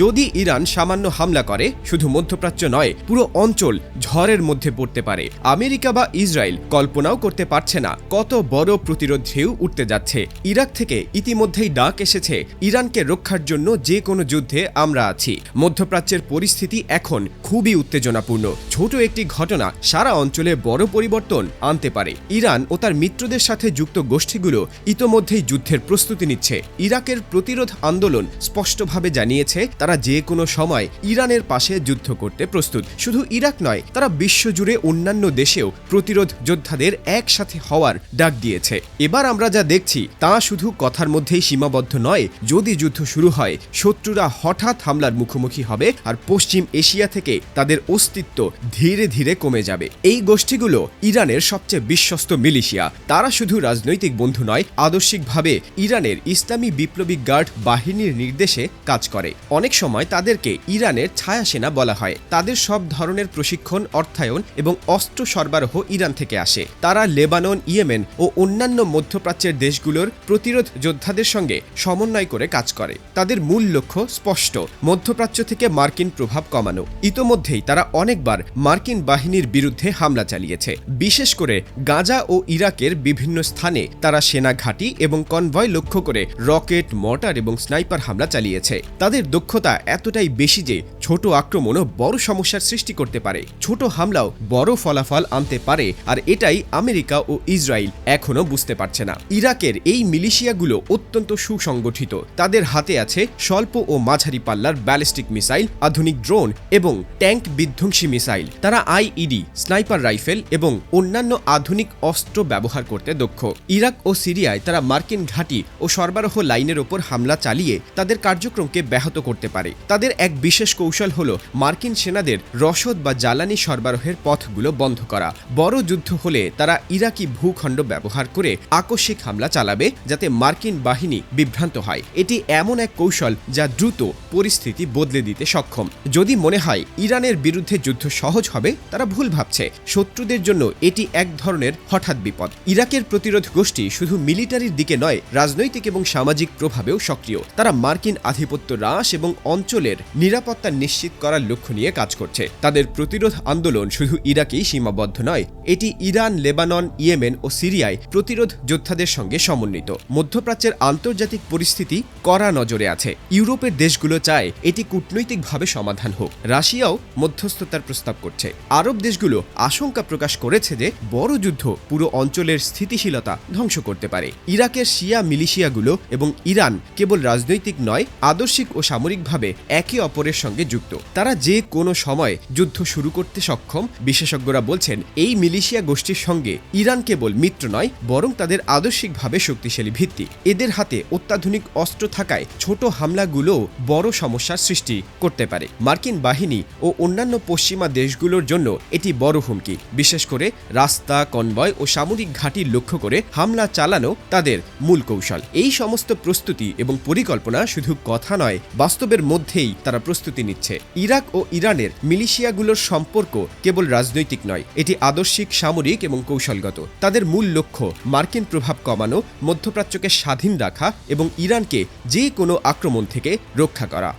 যদি ইরান সামান্য হামলা করে, শুধু মধ্যপ্রাচ্য নয়, পুরো অঞ্চল ঝড়ের মধ্যে পড়তে পারে। আমেরিকা বা ইসরায়েল কল্পনাও করতে পারছে না কত বড় প্রতিরোধ ঢেউ উঠতে যাচ্ছে। ইরাক থেকে ইতিমধ্যেই ডাক এসেছে, ইরানকে রক্ষার জন্য যে কোনো যুদ্ধে আমরা আছি। মধ্যপ্রাচ্যের পরিস্থিতি এখন খুবই উত্তেজনাপূর্ণ। ছোট একটি ঘটনা সারা অঞ্চলে বড় পরিবর্তন আনতে পারে। ইরান ও তার মিত্রদের সাথে যুক্ত গোষ্ঠীগুলো ইতোমধ্যেই যুদ্ধের প্রস্তুতি নিচ্ছে। ইরাকের প্রতিরোধ আন্দোলন স্পষ্টভাবে জানিয়েছে তারা যে কোনো সময় ইরানের পাশে যুদ্ধ করতে প্রস্তুত। শুধু ইরাক নয়, তারা বিশ্বজুড়ে অন্যান্য দেশেও প্রতিরোধ যোদ্ধাদের একসাথে হওয়ার ডাক দিয়েছে। এবার আমরা যা দেখছি, তা শুধু কথার মধ্যেই সীমাবদ্ধ নয়, যদি যুদ্ধ শুরু হয়, শত্রুরা হঠাৎ হামলার মুখোমুখি হবে আর পশ্চিম এশিয়া থেকে তাদের অস্তিত্ব ধীরে ধীরে কমে যাবে। এই গোষ্ঠীগুলো ইরানের সবচেয়ে বিশ্বস্ত মিলিশিয়া। তারা শুধু রাজনৈতিক বন্ধু নয়, আদর্শিকভাবে ইরানের ইসলামী বিপ্লবী গার্ড বাহিনীর নির্দেশে কাজ করে। অনেক সময় তাদেরকে ইরানের ছায়া সেনা বলা হয়। তাদের সব ধরনের প্রশিক্ষণ, অর্থায়ন এবং অস্ত্র সরবরাহ ইরান থেকে আসে। তারা লেবানন, ইয়েমেন ও অন্যান্য মধ্যপ্রাচ্যের দেশগুলোর প্রতিরোধ যোদ্ধাদের সঙ্গে সমন্বয় করে কাজ করে। তাদের মূল লক্ষ্য স্পষ্ট, মধ্যপ্রাচ্য থেকে মার্কিন প্রভাব কমানো। ইতোমধ্যেই তারা অনেকবার মার্কিন বাহিনীর বিরুদ্ধে হামলা চালিয়েছে। বিশেষ করে গাজা ও ইরাকের বিভিন্ন স্থানে তারা সেনা ঘাঁটি এবং কনভয় লক্ষ্য করে রকেট, মর্টার এবং স্নাইপার হামলা চালিয়েছে। তাদের দক্ষতা এতটাই বেশি যে ছোট আক্রমণও বড় সমস্যার সৃষ্টি করতে পারে। ছোট হামলাও বড় ফলাফল আনতে পারে আর এটাই আমেরিকা ও ইসরায়েল এখনও বুঝতে পারছে না। ইরাকের এই মিলিশিয়াগুলো অত্যন্ত সুসংগঠিত। তাদের হাতে আছে স্বল্প ও মাঝারি পাল্লার ব্যালিস্টিক মিসাইল, আধুনিক ড্রোন এবং ট্যাঙ্ক বিধ্বংসী মিসাইল। তারা আইইডি, স্নাইপার রাইফেল এবং অন্যান্য আধুনিক অস্ত্র ব্যবহার করতে দক্ষ। ইরাক ও সিরিয়ায় তারা মার্কিন ঘাঁটি ও সরবরাহ লাইনের ওপর হামলা চালিয়ে তাদের কার্যক্রমকে ব্যাহত করতে পারে। তাদের এক বিশেষ কৌশল হল মার্কিন সেনাদের রসদ বা জ্বালানি সরবরাহের পথগুলো বন্ধ করা। বড় যুদ্ধ হলে তারা ইরাকি ভূখণ্ড ব্যবহার করে আকস্মিক হামলা চালাবে যাতে মার্কিন বাহিনী বিভ্রান্ত হয়। এটি এমন এক কৌশল যা দ্রুত পরিস্থিতি বদলে দিতে সক্ষম। যদি মনে হয় ইরানের বিরুদ্ধে যুদ্ধ সহজ হবে, তারা ভুল ভাবছে। শত্রুদের জন্য এটি এক ধরনের হঠাৎ বিপদ। ইরাকের প্রতিরোধ গোষ্ঠী শুধু মিলিটারির দিকে নয়, রাজনৈতিক এবং সামাজিক প্রভাবেও সক্রিয়। তারা মার্কিন আধিপত্য হ্রাস এবং অঞ্চলের নিরাপত্তা নিশ্চিত করার লক্ষ্য নিয়ে কাজ করছে। তাদের প্রতিরোধ আন্দোলন শুধু ইরাকেই সীমাবদ্ধ নয়, এটি ইরান, লেবানন, ইয়েমেন ও সিরিয়ায় প্রতিরোধ যোদ্ধাদের সঙ্গে সমন্বিত। মধ্যপ্রাচ্যের আন্তর্জাতিক পরিস্থিতি কড়া নজরে আছে। ইউরোপের দেশগুলো চায় এটি কূটনৈতিকভাবে সমাধান হোক। রাশিয়াও মধ্যস্থতার প্রস্তাব করছে। আরব দেশগুলো আশঙ্কা প্রকাশ করেছে যে বড় যুদ্ধ পুরো অঞ্চলের স্থিতিশীলতা ধ্বংস করতে পারে। ইরাকের শিয়া মিলিশিয়াগুলো এবং ইরান কেবল রাজনৈতিক নয়, আদর্শিক ও সামরিকভাবে একে অপরের সঙ্গে যুক্ত। তারা যে কোনো সময় যুদ্ধ শুরু করতে সক্ষম, বিশেষজ্ঞরা বলছেন, এই মিলিশিয়া গোষ্ঠীর সঙ্গে ইরান কেবল মিত্র নয়, বরং তাদের আদর্শিকভাবে শক্তিশালী ভিত্তি এদের হাতে অত্যাধুনিক অস্ত্র থাকায় ছোট হামলাগুলোও বড় সমস্যার সৃষ্টি করতে পারে। মার্কিন বাহিনী ও অন্যান্য পশ্চিমা দেশগুলোর জন্য এটি বড় হুমকি। বিশেষ করে রাস্তা, কনভয় ও সামরিক ঘাঁটি লক্ষ্য করে হামলা চালানো তাদের মূল কৌশল। এই সমস্ত প্রস্তুতি এবং পরিকল্পনা শুধু কথা নয়, বাস্তবের মধ্যেই তারা প্রস্তুতি নিচ্ছে। ইরাক ও ইরানের মিলিশিয়াগুলোর সম্পর্ক কেবল রাজনৈতিক নয়, এটি আদর্শিক, সামরিক এবং কৌশলগত। তাদের মূল লক্ষ্য মার্কিন প্রভাব কমানো, মধ্যপ্রাচ্যকে স্বাধীন রাখা এবং ইরানকে যে কোনো আক্রমণ থেকে রক্ষা করা।